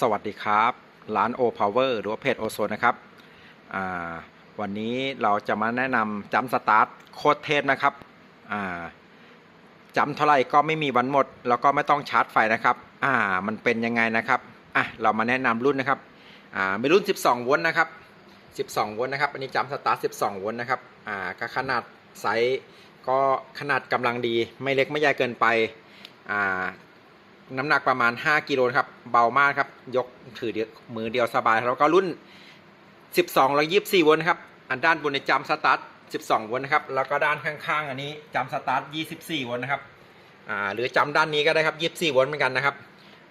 สวัสดีครับร้าน O Power หรือว่าเพจโอโซนนะครับวันนี้เราจะมาแนะนำจัมสตาร์ทโคตรเทพนะครับอ่าจำเท่าไหร่ก็ไม่มีวันหมด แล้วก็ไม่ต้องชาร์จไฟนะครับอ่ามันเป็นยังไงนะครับอะเรามาแนะนำรุ่นนะครับอ่าเป็นรุ่น 12 โวลต์นะครับ 12 โวลต์นะครับอันนี้จัมสตาร์ท 12 โวลต์นะครับอ่าก็ขนาดไซส์ก็ขนาดกำลังดีไม่เล็กไม่ใหญ่เกินไปอ่า น้ำหนักประมาณ 5 กิโลครับ เบามากครับ ยกถือมือเดียวสบาย แล้วก็รุ่น 12แล้ว24โวลต์นครับ อันด้านบนในจัมสตาร์ท12โวลต์นะครับ แล้วก็ด้านข้างๆ อันนี้จัมสตาร์ท24โวลต์นะครับ อ่า หรือจำด้านนี้ก็ได้ครับ 24โวลต์เหมือนกันนะครับ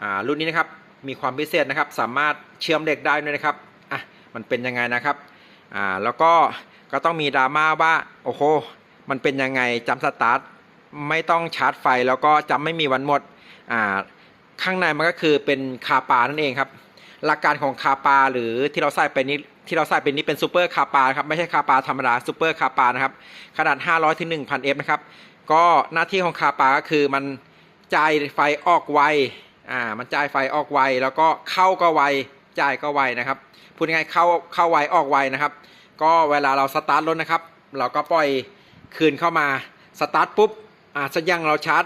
อ่า รุ่นนี้นะครับ มีความพิเศษนะครับ สามารถเชื่อมเหล็กได้ด้วยนะครับ อะ มันเป็นยังไงนะครับ อ่า แล้วก็ ก็ต้องมีดราม่าว่า โอ้โห มันเป็นยังไงจัมสตาร์ทไม่ต้องชาร์จไฟ แล้วก็จำไม่มีวันหมด ข้างในมันก็คือเป็นคาปานั่นเองครับ หลักการของคาปาหรือที่เราใส่ไปนี้ที่เราใส่เป็นนี้เป็นซูเปอร์คาปาครับไม่ใช่คาปาธรรมดาซูเปอร์คาปานะครับขนาด 500ถึง1,000 f นะครับก็หน้าที่ของคาปาก็คือมันจ่ายไฟออกไวอ่ามันจ่ายไฟออกไวแล้วก็เข้าก็ไวจ่ายก็ไวนะครับพูดง่ายๆเข้าเข้าไวออกไวนะครับ ก็เวลาเราสตาร์ทรถนะครับ เราก็ปล่อยคืนเข้ามาสตาร์ทปุ๊บอ่าสัญญาณเราชาร์จ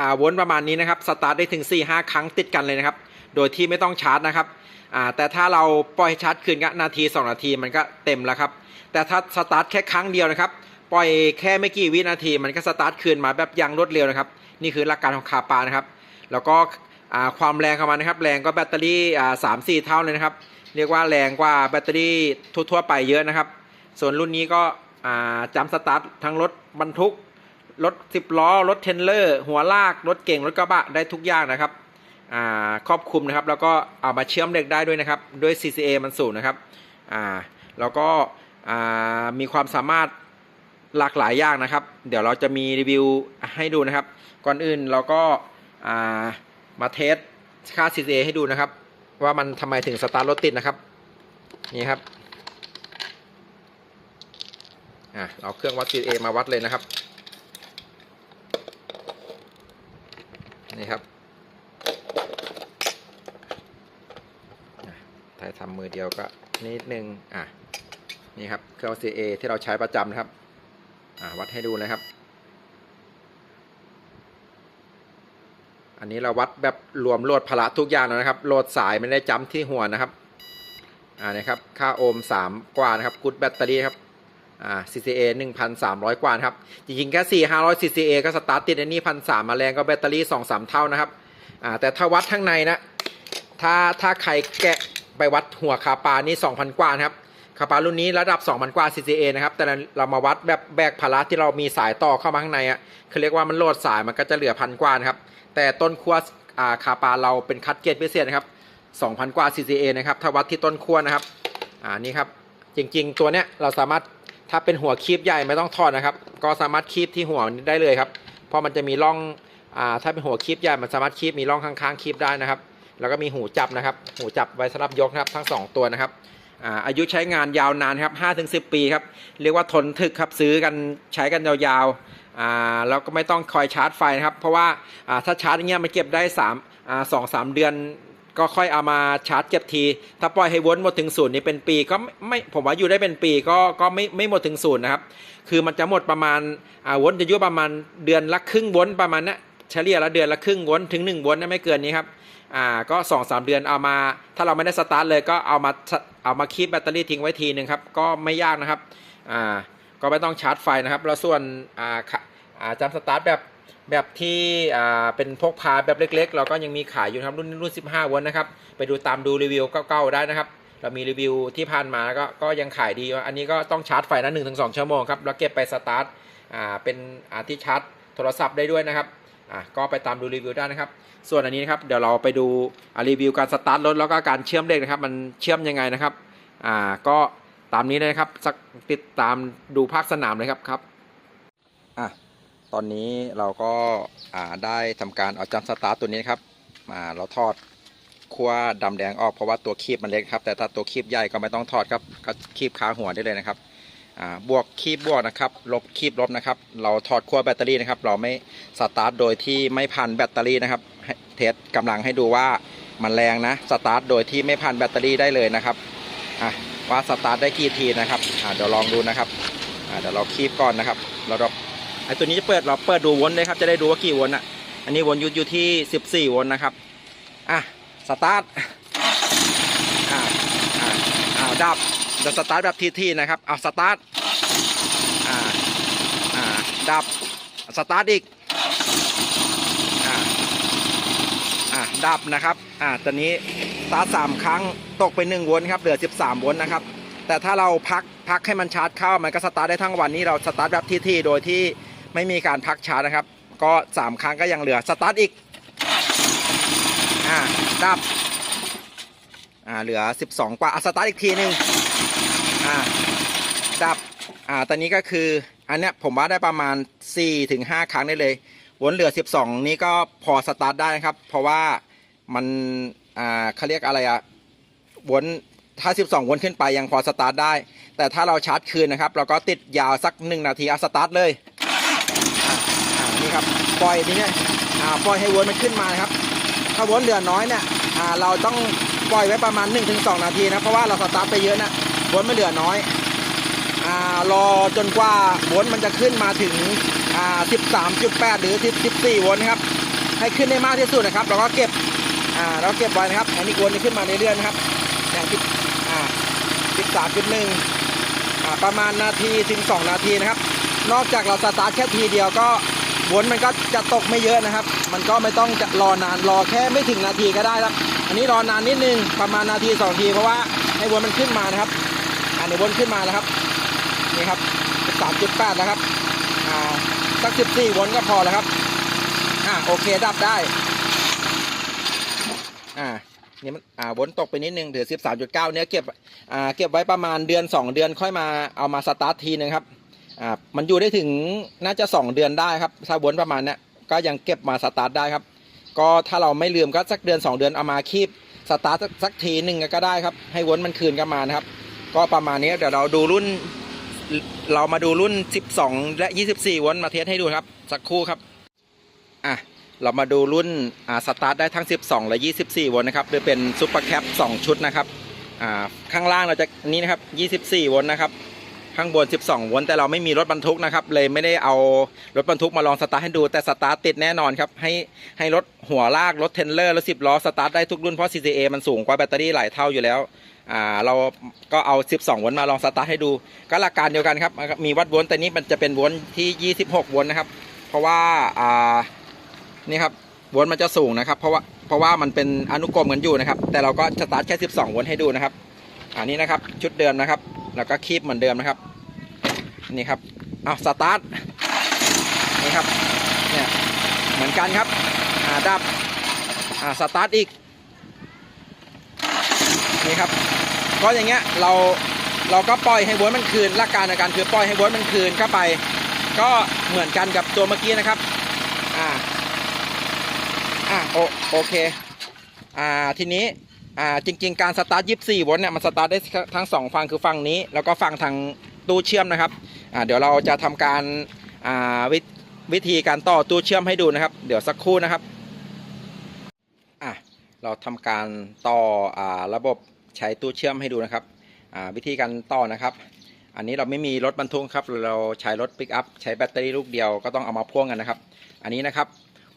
อ่าวนประมาณนี้นะครับสตาร์ทได้ถึง 4-5 ครั้งติดกันเลยนะครับ โดยที่ไม่ต้องชาร์จนะครับอ่าแต่ถ้าเราปล่อยชาร์จคืนก็นาที 2 นาทีมันก็เต็มแล้วครับ แต่ถ้าสตาร์ทแค่ครั้งเดียวนะครับ ปล่อยแค่ไม่กี่วินาทีมันก็สตาร์ทคืนมาแบบยังรวดเร็วนะครับ นี่คือหลักการของคาปานะครับ แล้วก็อ่าความแรงของมันนะครับ แรงก็แบตเตอรี่อ่าสามสี่เท่าเลยนะครับ เรียกว่าแรงกว่าแบตเตอรี่ทั่วๆไปเยอะนะครับ ส่วนรุ่นนี้ก็อ่าจำสตาร์ททั้งรถบรรทุก รถสิบล้อ รถเทนเลอร์ หัวลาก รถเก่ง รถกระบะ ได้ทุกอย่างนะครับครอบคลุมนะครับ แล้วก็เอามาเชื่อมเหล็กได้ด้วยนะครับ ด้วย CCA มันสูงนะครับแล้วก็มีความสามารถหลากหลายอย่างนะครับ เดี๋ยวเราจะมีรีวิวให้ดูนะครับ ก่อนอื่นเราก็ามาเทสค่า CCA ให้ดูนะครับ ว่ามันทำไมถึงสตาร์ทรถติดนะครับ นี่ครับเอาเครื่องวัด CCA มาวัดเลยนะครับ นี่ครับถ้าทำมือเดียวก็นิดนึง อะ นี่ครับเครื่อง CA ที่เราใช้ประจำนะครับ อะวัดให้ดูนะครับ อันนี้เราวัดแบบรวมโหลดพละทุกอย่างแล้วนะครับโหลดสายไม่ได้จำที่หัวนะครับ อ่านะครับ ค่าโอห์ม 3 กว่านะครับกุดแบตเตอรี่ครับ อ่า CCA 1,300 กว่านะครับ จริงๆ แค่4 500 CCA ก็สตาร์ทติดอันนี้พันสามมาแรงก็แบตเตอรี่ 2-3 เท่านะครับอ่าแต่ถ้าวัดข้างในนะถ้าถ้าใครแกะไปวัดหัวคาปานี่ 2,000 กว่านะครับคาปารุ่นนี้ระดับ 2,000 กว่า CCA นะครับ แต่เรามาวัดแบบแบกภาระที่เรามีสายต่อเข้ามาข้างในอะคือเรียกว่ามันโหลดสายมันก็จะเหลือพันกว่านะครับ แต่ต้นขั้วอ่าคาปาเราเป็นคัดเกรดพิเศษนะครับ 2,000 กว่า CCA นะครับ ถ้าวัดที่ต้นขั้วนะครับ อ่านี่ครับ จริง ๆ ตัวเนี้ยเราสามารถ ถ้าเป็นหัวคีบใหญ่ไม่ต้องถอดนะครับ ก็สามารถคีบที่หัวนี้ได้เลยครับ เพราะมันจะมีร่องอ่าถ้าเป็นหัวคีบใหญ่มันสามารถคีบมีร่องข้างๆคีบได้นะครับ แล้วก็มีหูจับนะครับ หูจับไว้สำหรับยกนะครับทั้งสองตัวนะครับอ่าอายุใช้งานยาวนานครับ5ถึง10 ปีครับ เรียกว่าทนถึกครับซื้อกันใช้กันยาวๆอ่าแล้วก็ไม่ต้องคอยชาร์จไฟนะครับ เพราะว่าอ่าถ้าชาร์จอย่างเงี้ยมันเก็บได้3อ่าสองสามเดือน ก็ค่อยเอามาชาร์จเก็บที ถ้าปล่อยให้วนหมดถึงศูนย์นี่เป็นปีก็ไม่ผมว่าอยู่ได้เป็นปีก็ก็ไม่ไม่หมดถึงศูนย์นะครับ คือมันจะหมดประมาณอ่าวนจะอยู่ประมาณเดือนละครึ่งวนประมาณนะเฉลี่ยละเดือนละครึ่งวนถึง 1 วนนะไม่เกินนี้ครับอ่าก็2อสเดือนเอามา ถ้าเราไม่ได้สตาร์ทเลยก็เอามาเอามาคีบแบตเตอรี่ทิ้งไว้ทีหนึ่งครับก็ไม่ยากนะครับอ่าก็ไม่ต้องชาร์จไฟนะครับ แล้วส่วนอ่าอ่าจำสตาร์ทแบบ แบบที่เป็นพกพาแบบเล็ก ๆ เราก็ยังมีขายอยู่ครับรุ่นรุ่น 15 วันนะครับ ไปดูตามดูรีวิวเก่าๆได้นะครับ เรามีรีวิวที่ผ่านมาก็ก็ยังขายดี อันนี้ก็ต้องชาร์จไฟนะหนึ่งถึงสองชั่วโมงครับ แล้วเก็บไปสตาร์ทอ่าเป็นอาที่ชาร์จโทรศัพท์ได้ด้วยนะครับอ่าก็ไปตามดูรีวิวได้นะครับ ส่วนอันนี้นะครับเดี๋ยวเราไปดูรีวิวการสตาร์ทรถแล้วก็การเชื่อมเลขนะครับ มันเชื่อมยังไงนะครับอ่าก็ตามนี้นะครับสักติดตามดูภาคสนามเลยครับครับ ตอนนี้เราก็าได้ทำการเอาจัมสตาร์ตัวนี้ครับมาเราทอดขั้วดำแดงออกเพราะว่าตัวคีบมันเล็กครับ แต่ถ้าตัวคีบใหญ่ก็ไม่ต้องทอดครับก็คีบคาหัวได้เลยนะครับบวกคีบบวกนะครับลบคีบลบนะครับ เราถอดขั้วแบตเตอรี่นะครับ เราไม่สตาร์ทโดยที่ไม่พันแบตเตอรี่นะครับเทสกำลังให้ดูว่ามันแรงนะสตาร์ทโดยที่ไม่พันแบตเตอรี่ได้เลยนะครับว่าสตาร์ทได้กี่ทีนะครับเดี๋ยวลองดูนะครับเดี๋ยวเราคีบก่อนนะครับเราเรา ไอตัวนี้จะเปิดเราเปิดดูวนเลยครับจะได้ดูว่ากี่วนอะ อันนี้วนอยู่อยู่ที่ 14วนนะครับ อะสตาร์ทอะอะอ่าดับจะสตาร์ทแบบทีๆนะครับเอาสตาร์ทอ่าอ่าดับสตาร์ทอีกอ่าอะดับนะครับอะตอนนี้สตาร์ทสามครั้งตกไป1โวลต์ครับเหลือ 13โวลต์นะครับแต่ถ้าเราพักพักให้มันชาร์จเข้ามันก็สตาร์ทได้ทั้งวันนี้เราสตาร์ทแบบทีๆโดยที่ ไม่มีการพักชาร์จนะครับ ก็ 3 ครั้งก็ยังเหลือสตาร์ทอีกอะดับอ่าเหลือ 12 กว่าอะสตาร์ทอีกทีหนึ่งอ่าดับอ่าตอนนี้ก็คืออันเนี้ยผมว่าได้ประมาณ 4-5 ครั้งได้เลยวนเหลือ 12 นี้ก็พอสตาร์ทได้นะครับ เพราะว่ามันอ่าเขาเรียกอะไรอะวนถ้า 12 วนขึ้นไปยังพอสตาร์ทได้ แต่ถ้าเราชาร์จคืนนะครับ เราก็ติดยาวสัก 1 นาทีเอาสตาร์ทเลย นี่ครับปล่อยทีเนี้ยปล่อยให้วนมันขึ้นมานะครับ ถ้าวนเหลือน้อยเนี่ยเราต้องปล่อยไว้ประมาณ 1-2 นาทีนะเพราะว่าเราสตาร์ทไปเยอะนะวนไม่เหลือน้อยรอจนกว่าวลต์มันจะขึ้นมาถึงอ่า13.8 หรือ 14วนะครับ ให้ขึ้นได้มากที่สุดนะครับ เราก็เก็บเราเก็บไว้นะครับ อันนี้วลต์นี้ขึ้นมาเรื่อยๆนะครับเนี่ยที่อ่า13.1อ่าประมาณนาทีถึง 2 นาทีนะครับ นอกจากเราสตาร์ทแค่ทีเดียวก็ โวลต์มันก็จะตกไม่เยอะนะครับ มันก็ไม่ต้องจะรอนานรอแค่ไม่ถึงนาทีก็ได้ครับอันนี้รอนานนิดนึงประมาณนาทีสองทีเพราะว่าให้วลต์มันขึ้นมานะครับอ่าในโวลต์ขึ้นมาแล้วครับนี่ครับ3.8แล้วครับอ่าสัก14โวลต์ก็พอแล้วครับอ่าโอเคดับได้อ่านี่มันอ่าวลต์ตกไปนิดนึงเหลือ13.9เก้าเนี้ยเก็บอ่าเก็บไว้ประมาณเดือน2เดือนค่อยมาเอามาสตาร์ททีนึงครับ อ่ามันอยู่ได้ถึงน่าจะ 2 เดือนได้ครับถ้าวลต์ประมาณเนี้ยก็ยังเก็บมาสตาร์ทได้ครับ ก็ถ้าเราไม่ลืมก็สักเดือน 2 เดือนเอามาคีบสตาร์ทสักทีหนึ่งก็ได้ครับ ให้วลต์มันคืนกันมานะครับ ก็ประมาณนี้เดี๋ยวเราดูรุ่น เรามาดูรุ่น 12 และ 24วลต์มาเทสให้ดูครับ สักครู่ครับอะเรามาดูรุ่นอ่าสตาร์ทได้ทั้ง 12 และ 24วลต์นะครับโดยเป็นซุปเปอร์แคป2ชุดนะครับอ่าข้างล่างเราจะนี่นะครับ 24วลต์นะครับ ข้างบน 12 โวลต์แต่เราไม่มีรถบรรทุกนะครับ เลยไม่ได้เอารถบรรทุกมาลองสตาร์ทให้ดู แต่สตาร์ทติดแน่นอนครับ ให้ให้รถหัวลากรถเทนเลอร์รถ10ล้อสตาร์ทได้ทุกรุ่นเพราะ CCA มันสูงกว่าแบตเตอรี่หลายเท่าอยู่แล้วอ่าเราก็เอา 12 โวลต์มาลองสตาร์ทให้ดู ก็หลักการเดียวกันครับ มีวัดโวลต์แต่นี้มันจะเป็นโวลต์ที่ 26 โวลต์นะครับ เพราะว่าอ่านี่ครับโวลต์มันจะสูงนะครับ เพราะว่าเพราะว่ามันเป็นอนุกรมกันอยู่นะครับ แต่เราก็สตาร์ทแค่ 12 โวลต์ให้ดูนะครับอันนี้นะครับชุดเดิมนะครับ แล้วก็คีบเหมือนเดิมนะครับ นี่ครับเอาสตาร์ทนี่ครับเนี่ยเหมือนกันครับอ่าดับอ่าสตาร์ทอีกนี่ครับก็อย่างเงี้ยเราเราก็ปล่อยให้วลต์มันคืนหลักการในการคือปล่อยให้วลต์มันคืนเข้าไป ก็เหมือนกันกับตัวเมื่อกี้นะครับอ่าอ่าโอโอเคอ่าทีนี้ อ่าจริง ๆ การสตาร์ท24โวลต์เนี่ยมันสตาร์ทได้ทั้งสองฝั่งคือฝั่งนี้ แล้วก็ฝั่งทางตู้เชื่อมนะครับอ่าเดี๋ยวเราจะทำการอ่าวิวิธีการต่อตู้เชื่อมให้ดูนะครับ เดี๋ยวสักครู่นะครับอะเราทำการต่ออ่าระบบใช้ตู้เชื่อมให้ดูนะครับอ่าวิธีการต่อนะครับ อันนี้เราไม่มีรถบรรทุกครับ เราใช้รถปิกอัพใช้แบตเตอรี่ลูกเดียวก็ต้องเอามาพ่วงกันนะครับ อันนี้นะครับ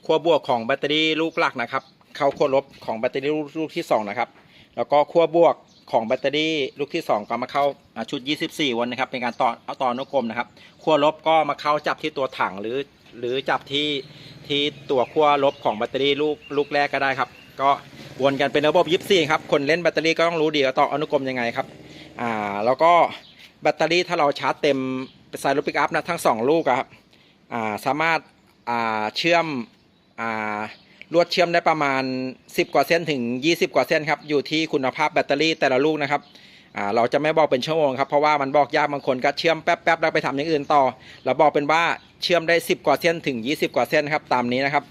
ขั้วบวกของแบตเตอรี่ลูกหลักนะครับ เข้าขั้วลบของแบตเตอรี่ลูกที่สองนะครับ แล้วก็ขั้วบวกของแบตเตอรี่ลูกที่สองก็มาเข้าอ่าชุด 24 วันนะครับ เป็นการต่อเอาต่ออนุกรมนะครับขั้วลบก็มาเข้าจับที่ตัวถังหรือ หรือจับที่ที่ตัวขั้วลบของแบตเตอรี่ลูกลูกแรกก็ได้ครับ ก็วนกันเป็นระบบ 24 ครับ คนเล่นแบตเตอรี่ก็ต้องรู้ดีว่าต่ออนุกรมยังไงครับอ่าแล้วก็แบตเตอรี่ถ้าเราชาร์จเต็มใส่รถปิกอัพนะทั้งสองลูกครับอ่าสามารถอ่าเชื่อมอ่า ลวดเชื่อมได้ประมาณ 10 กว่าเส้นถึง 20 กว่าเส้นครับ อยู่ที่คุณภาพแบตเตอรี่แต่ละลูกนะครับเราจะไม่บอกเป็นชั่วโมงครับ เพราะว่ามันบอกยากบางคนก็เชื่อมแป๊บๆแล้วไปทำอย่างอื่นต่อ เราบอกเป็นว่าเชื่อมได้ 10 กว่าเส้นถึง 20 กว่าเส้นครับตามนี้นะครับ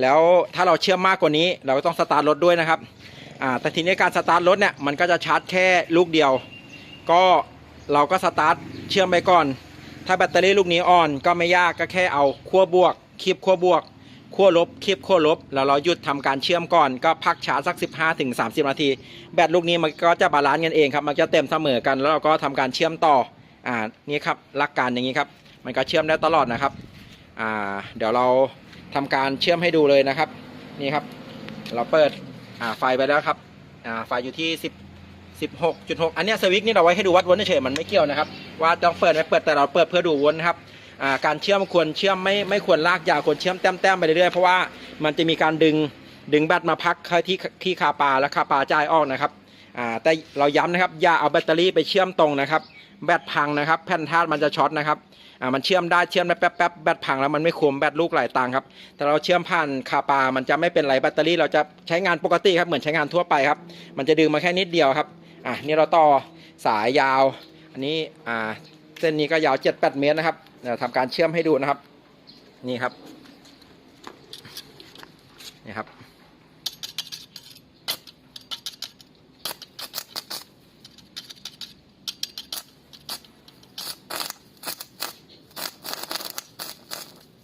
แล้วถ้าเราเชื่อมมากกว่านี้ เราก็ต้องสตาร์ทรถด้วยนะครับแต่ทีนี้การสตาร์ทรถเนี่ยมันก็จะชาร์จแค่ลูกเดียว ก็เราก็สตาร์ทเชื่อมไปก่อน ถ้าแบตเตอรี่ลูกนี้อ่อนก็ไม่ยากก็แค่เอาขั้วบวกคีบขั้วบวก ขั้วลบคลิปขั้วลบ แล้วเราหยุดทำการเชื่อมก่อนก็พักชาร์จสัก 15ถึง30 นาที แบตลูกนี้มันก็จะบาลานซ์กันเองครับมันจะเต็มเสมอกันแล้วเราก็ทำการเชื่อมต่ออ่านี่ครับหลักการอย่างนี้ครับ มันก็เชื่อมได้ตลอดนะครับอ่าเดี๋ยวเราทำการเชื่อมให้ดูเลยนะครับ นี่ครับ เราเปิดอ่าไฟไปแล้วครับอ่าไฟอยู่ที่ 10 16.6 อันเนี้ยสวิตช์นี่เราไว้ให้ดูวัดวนเฉยมันไม่เกี่ยวนะครับว่าต้องเปิดไม่เปิดแต่เราเปิดเพื่อดูวนครับ การเชื่อมควรเชื่อมไม่ไม่ควรลากยาวควรเชื่อมแต้มๆไปเรื่อยๆเพราะว่ามันจะมีการดึงดึงแบตมาพักที่ที่คาปาและคาปาจ่ายออกนะครับแต่เราย้ำนะครับอย่าเอาแบตเตอรี่ไปเชื่อมตรงนะครับ แบตพังนะครับ แผ่นธาตุมันจะช็อตนะครับมันเชื่อมได้เชื่อมได้แป๊บๆแบตพังแล้วมันไม่คุ้มแบตลูกหลายตังค์ครับแต่เราเชื่อมผ่านคาปา มันจะไม่เป็นไรแบตเตอรี่เราจะใช้งานปกติครับเหมือนใช้งานทั่วไปครับ มันจะดึงมาแค่นิดเดียวครับอะนี่เราต่อสายยาว อันนี้อ่าเส้นนี้ก็ยาว 7-8 เมตรนะครับ เดี๋ยวทำการเชื่อมให้ดูนะครับ นี่ครับ นี่ครับ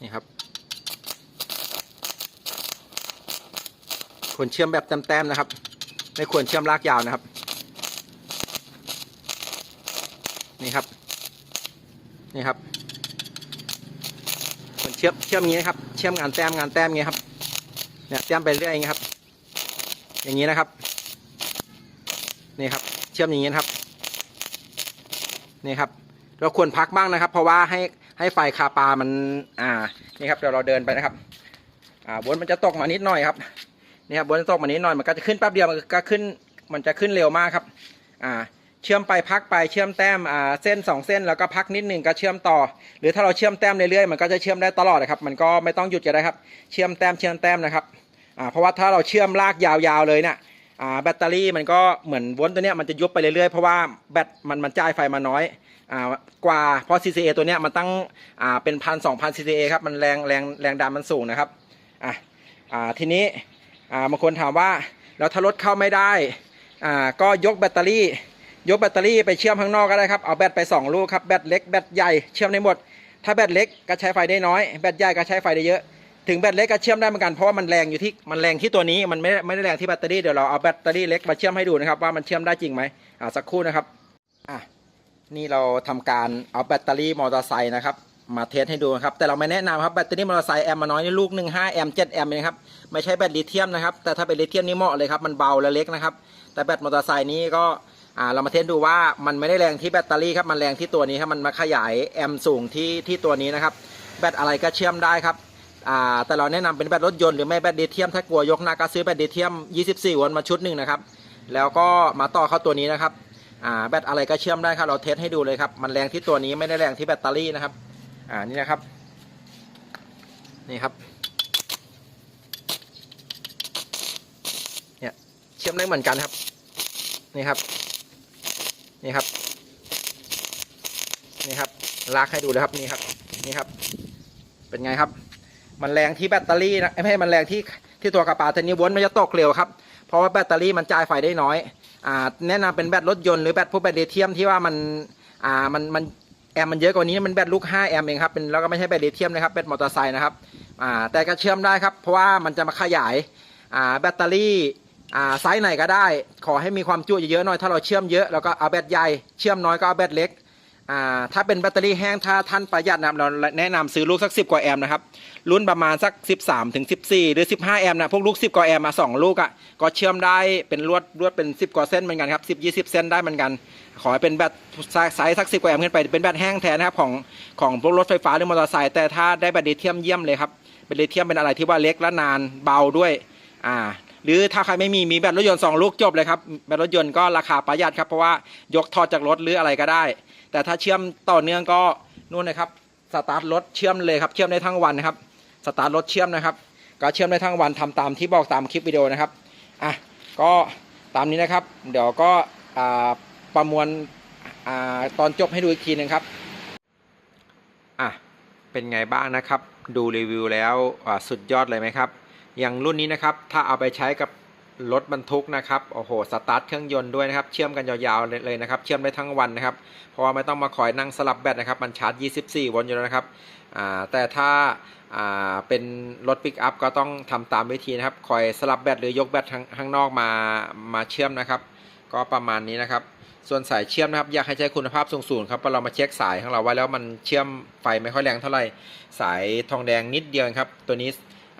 นี่ครับควรเชื่อมแบบแต้มๆนะครับ ไม่ควรเชื่อมลากยาวนะครับ นี่ครับ นี่ครับ เชื่อมเชื่อมงนี้นะครับ เชื่อมงานแต้มงานแต้มงนี้ครับ เนี่ยแต้มไปเรื่อยอย่างนี้ครับ อย่างนี้นะครับ นี่ครับ เชื่อมอย่างนี้นครับ นี่ครับ เราควรพักบ้างนะครับ เพราะว่าให้ให้ไฟคาปามัน อ่า นี่ครับเดี๋ยวเราเดินไปนะครับ อ่าบนมันจะตกมานิดหน่อยครับ นี่ครับบนตกมานิดหน่อยมันก็จะขึ้นแป๊บเดียวมันก็ขึ้น มันจะขึ้นเร็วมากครับ อ่า เชื่อมไปพักไปเชื่อมแต้มอ่าเส้นสองเส้นแล้วก็พักนิดหนึ่งก็เชื่อมต่อ หรือถ้าเราเชื่อมแต้มเรื่อยๆมันก็จะเชื่อมได้ตลอดนะครับ มันก็ไม่ต้องหยุดก็ได้ครับ เชื่อมแต้มเชื่อมแต้มนะครับอ่าเพราะว่าถ้าเราเชื่อมลากยาวๆเลยเนี่ยอ่าแบตเตอรี่มันก็เหมือนวนตัวเนี้ยมันจะยุบไปเรื่อยๆเพราะว่าแบตมันมันจ่ายไฟมาน้อยอ่ากว่าเพราะ CCA ตัวเนี้ยมันตั้งอ่าเป็นพันสองพัน CCA ครับมันแรงแรงแรงดันมันสูงนะครับอะอ่าทีนี้อ่าบางคนถามว่าแล้วถ้ารถเข้าไม่ได้อ่าก็ยกแบตเตอรี่ ยกแบตเตอรี่ไปเชื่อมข้างนอกก็ได้ครับเอาแบตไป2ลูกครับแบตเล็กแบตใหญ่เชื่อมได้หมด ถ้าแบตเล็กก็ใช้ไฟได้น้อยแบตใหญ่ก็ใช้ไฟได้เยอะถึงแบตเล็กก็เชื่อมได้เหมือนกันเพราะว่ามันแรงอยู่ที่มันแรงที่ตัวนี้มันไม่ไม่ได้แรงที่แบตเตอรี่เดี๋ยวเราเอาแบตเตอรี่เล็กมาเชื่อมให้ดูนะครับว่ามันเชื่อมได้จริงไหมอ่าสักครู่นะครับอะนี่เราทำการเอาแบตเตอรี่มอเตอร์ไซค์นะครับมาเทสให้ดูนะครับแต่เราไม่แนะนำครับแบตเตอรี่มอเตอร์ไซค์แอมมาน้อยนี่ลูกหนึ่งห้าแอมป์เจ็ดแอมป์เองครับไม่ใช่แบตลิเธียมนะครับแต่ถ้าเป็นลิเธียมนี่เหมาะเลยครับมันเบาและเล็กนะครับแต่แบตมอเตอร์ไซค์นี้ก็ อ่าเรามาเทสดูว่ามันไม่ได้แรงที่แบตเตอรี่ครับมันแรงที่ตัวนี้ครับมันมาขยายแอมป์สูงที่ที่ตัวนี้นะครับ แบตอะไรก็เชื่อมได้ครับอ่าแต่เราแนะนำเป็นแบตรถยนต์หรือไม่แบตลิเธียมถ้ากลัวยกหน้าก็ซื้อแบตลิเธียม 24โวลต์มาชุดหนึ่งนะครับแล้วก็มาต่อเข้าตัวนี้นะครับอ่าแบตอะไรก็เชื่อมได้ครับเราเทสให้ดูเลยครับมันแรงที่ตัวนี้ไม่ได้แรงที่แบตเตอรี่นะครับอ่านี่นะครับนี่ครับเนี่ยเชื่อมได้เหมือนกันครับนี่ครับ นี่ครับ นี่ครับลากให้ดูเลยครับนี่ครับนี่ครับ เป็นไงครับ มันแรงที่แบตเตอรี่นะไม่ใช่มันแรงที่ที่ตัวกระป๋าแต่นี้วนมันจะตกเร็วครับเพราะว่าแบตเตอรี่มันจ่ายไฟได้น้อยอ่าแนะนำเป็นแบตรถยนต์หรือแบตพวกแบตลิเธียมที่ว่ามันอ่ามันมันแอมมันเยอะกว่านี้มันแบตลูก5แอมเองครับเป็นแล้วก็ไม่ใช่แบตลิเธียมนะครับแบตมอเตอร์ไซค์นะครับอ่าแต่ก็เชื่อมได้ครับเพราะว่ามันจะมาขยายอ่าแบตเตอรี่ อ่าไซส์ไหนก็ได้ ขอให้มีความจุเยอะๆหน่อยถ้าเราเชื่อมเยอะแล้วก็เอาแบตใหญ่เชื่อมน้อยก็เอาแบตเล็กอ่าถ้าเป็นแบตเตอรี่แห้งถ้าท่านประหยัดนะเราแนะนำซื้อลูกสัก 10กว่าแอมป์นะครับรุ่นประมาณสัก 13ถึง14 หรือ 15 แอมป์นะพวกลูก 10กว่าแอมป์มา2ลูกอะ่ะก็เชื่อมได้เป็นลวดลวดเป็น 10กว่าเส้นเหมือนกันครับ10 20 เส้นได้เหมือนกัน ขอให้เป็นแบตไซส์สัก 10กว่าแอมป์ขึ้นไปเป็นแบตแห้งแทนนะครับของของพวกรถไฟฟ้าหรือมอเตอร์ไซค์แต่ถ้าได้แบตลิเธียมเยี่ยมเลยครับแบตลิเธียมเป็นอะไรที่ว่าเล็กและนานเบาด้วยอ่า หรือถ้าใครไม่มีมีแบตรถยนต์2ลูกจบเลยครับแบตรถยนต์ก็ราคาประหยัดครับเพราะว่ายกถอดจากรถหรืออะไรก็ได้ แต่ถ้าเชื่อมต่อเนื่องก็นู่นนะครับสตาร์ทรถเชื่อมเลยครับเชื่อมได้ทั้งวันนะครับสตาร์ทรถเชื่อมนะครับ ก็เชื่อมได้ทั้งวันทำตามที่บอกตามคลิปวิดีโอนะครับอะก็ตามนี้นะครับ เดี๋ยวก็ประมวลอตอนจบให้ดูอีกทีหนึงครับอะเป็นไงบ้างนะครับ ดูรีวิวแล้วสุดยอดเลยไหมครับ อย่างรุ่นนี้นะครับ ถ้าเอาไปใช้กับรถบรรทุกนะครับโอ้โหสตาร์ทเครื่องยนต์ด้วยนะครับ เชื่อมกันยาวๆเลยนะครับ เชื่อมได้ทั้งวันนะครับ เพราะว่าไม่ต้องมาคอยนั่งสลับแบตนะครับ มันชาร์จ 24โวลต์อยู่แล้วนะครับแต่ถ้าเป็นรถปิกอัพก็ต้องทำตามวิธีนะครับ คอยสลับแบตหรือยกแบตข้างข้างนอกมามาเชื่อมนะครับ ก็ประมาณนี้นะครับ ส่วนสายเชื่อมนะครับ อยากให้ใช้คุณภาพสูงๆครับเพราะเรามาเช็คสายของเราไว้แล้วมันเชื่อมไฟไม่ค่อยแรงเท่าไหร่ สายทองแดงนิดเดียวครับ ตัวนี้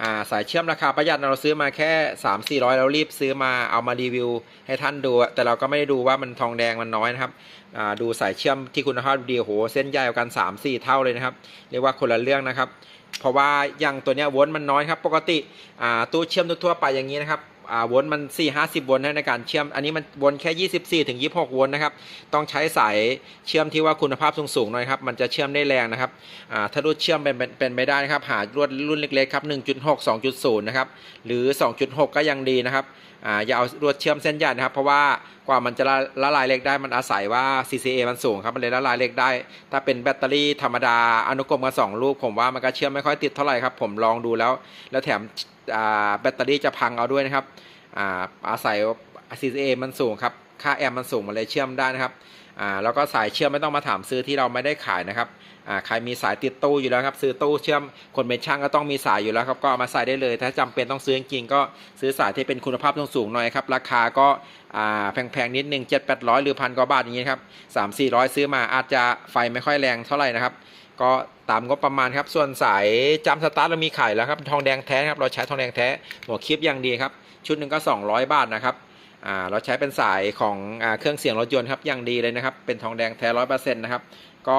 อ่าสายเชื่อมราคาประหยัดเราซื้อมาแค่ 3 4 0 0 เรารีบซื้อมาเอามารีวิวให้ท่านดู แต่เราก็ไม่ได้ดูว่ามันทองแดงมันน้อยนะครับอ่าดูสายเชื่อมที่คุณภาพดีโอ้โหเส้นใหญ่กัน 3 4 เท่าเลยนะครับ เรียกว่าคนละเรื่องนะครับ เพราะว่าอย่างตัวเนี้ยวนมันน้อยครับ ปกติอ่าตู้เชื่อมทั่วไปอย่างนี้นะครับ อ่าโวลต์มัน4 50โวลต์ในการเชื่อม อันนี้มันโวลต์แค่ 24ถึง26โวลต์นะครับ ต้องใช้สายเชื่อมที่ว่าคุณภาพสูงๆหน่อยครับ มันจะเชื่อมได้แรงนะครับอ่าถ้ารุ่นเชื่อมเป็นเป็นไม่ได้นะครับ หารวดรุ่นเล็กๆครับ1.6 2.0 นะครับ หรือ 2.6 ก็ยังดีนะครับ อ่าอย่าเอารวดเชื่อมเส้นใหญ่นะครับ เพราะว่ากว่ามันจะละละลายเหล็กได้มันอาศัยว่า CCA มันสูงครับมันเลยละลายเหล็กได้ ถ้าเป็นแบตเตอรี่ธรรมดาอนุกรมกันสองลูก ผมว่ามันก็เชื่อมไม่ค่อยติดเท่าไหร่ครับ ผมลองดูแล้ว แล้วแถมอ่าแบตเตอรี่จะพังเอาด้วยนะครับอ่าอาศัย CCA มันสูงครับค่าแอมป์มันสูงมันเลยเชื่อมได้นะครับ อ่าแล้วก็สายเชื่อมไม่ต้องมาถามซื้อที่เราไม่ได้ขายนะครับอ่าใครมีสายติดตู้อยู่แล้วครับซื้อตู้เชื่อมคนเป็นช่างก็ต้องมีสายอยู่แล้วครับก็เอามาใส่ได้เลย ถ้าจำเป็นต้องซื้อจริงก็ซื้อสายที่เป็นคุณภาพสูงๆหน่อยครับราคาก็อ่าแพงๆนิดนึงเจ็ดแปดร้อยหรือพันกว่าบาทอย่างนี้ครับสามสี่ร้อยซื้อมาอาจจะไฟไม่ค่อยแรงเท่าไหร่นะครับก็ตามงบประมาณครับ ส่วนสายจำสตาร์ทเรามีขายแล้วครับ ทองแดงแท้ครับ เราใช้ทองแดงแท้ หัวคลิปอย่างดีครับ ชุดหนึ่งก็ 200 บาทนะครับ เราใช้เป็นสายของอเครื่องเสียงรถยนต์ครับอย่างดีเลยนะครับ เป็นทองแดงแท้ร้อยเปอร์เซ็นต์นะครับ ก็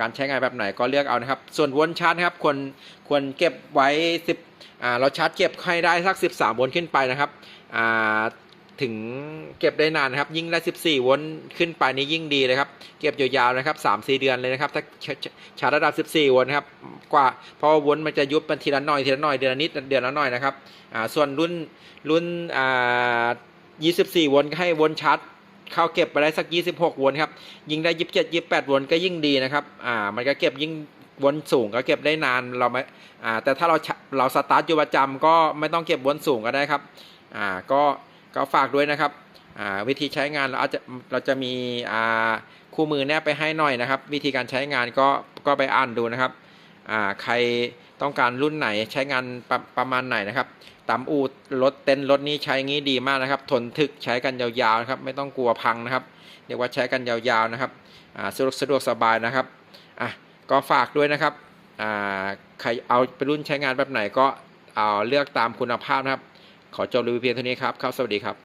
การใช้งานแบบไหนก็เลือกเอานะครับ ส่วนวนชาร์จครับควรควรเก็บไว้10อ่าเราชาร์จเก็บให้ได้สัก 13วนขึ้นไปนะครับถึงเก็บได้นานนะครับ ยิ่งได้ 14 โวลต์ขึ้นไปนี่ยิ่งดีเลยครับ เก็บยาวๆนะครับ3-4 เดือนเลยนะครับ ถ้าชาร์จระดับ 14 โวลต์นะครับ กว่าเพราะว่าโวลต์มันจะยุบเป็นทีละหน่อยทีละหน่อยเดือนละนิดเดือนละหน่อยนะครับ อ่า ส่วนรุ่นรุ่นอ่า 24 โวลต์ก็ให้โวลต์ชาร์จเข้าเก็บไปได้สัก 26 โวลต์ครับ ยิงได้ 27 28 โวลต์ก็ยิ่งดีนะครับ อ่า มันก็เก็บยิ่งวลต์สูงก็เก็บได้นานเราไม่อ่าแต่ถ้าเราเราสตาร์ทอยู่ประจำก็ไม่ต้องเก็บวลต์สูงก็ได้ครับอ่าก็ก็ฝากด้วยนะครับอ่าวิธีใช้งานเราอาจจะเราจะมีอ่าคู่มือแนบไปให้หน่อยนะครับ วิธีการใช้งานก็ก็ไปอ่านดูนะครับอ่าใครต้องการรุ่นไหนใช้งานประประมาณไหนนะครับ ตาอูดรถเต็นท์รถนี้ใช้งี้ดีมากนะครับ ทนถึกใช้กันยาวๆนะครับ ไม่ต้องกลัวพังนะครับ เรียกว่าใช้กันยาวๆนะครับสะดวกสะดวกสบายนะครับอะก็ฝากด้วยนะครับอ่าใครเอาไปรุ่นใช้งานแบบไหนก็เอาเลือกตามคุณภาพนะครับ ขอจบรีวิวเพียงเท่านี้ครับครับ สวัสดีครับ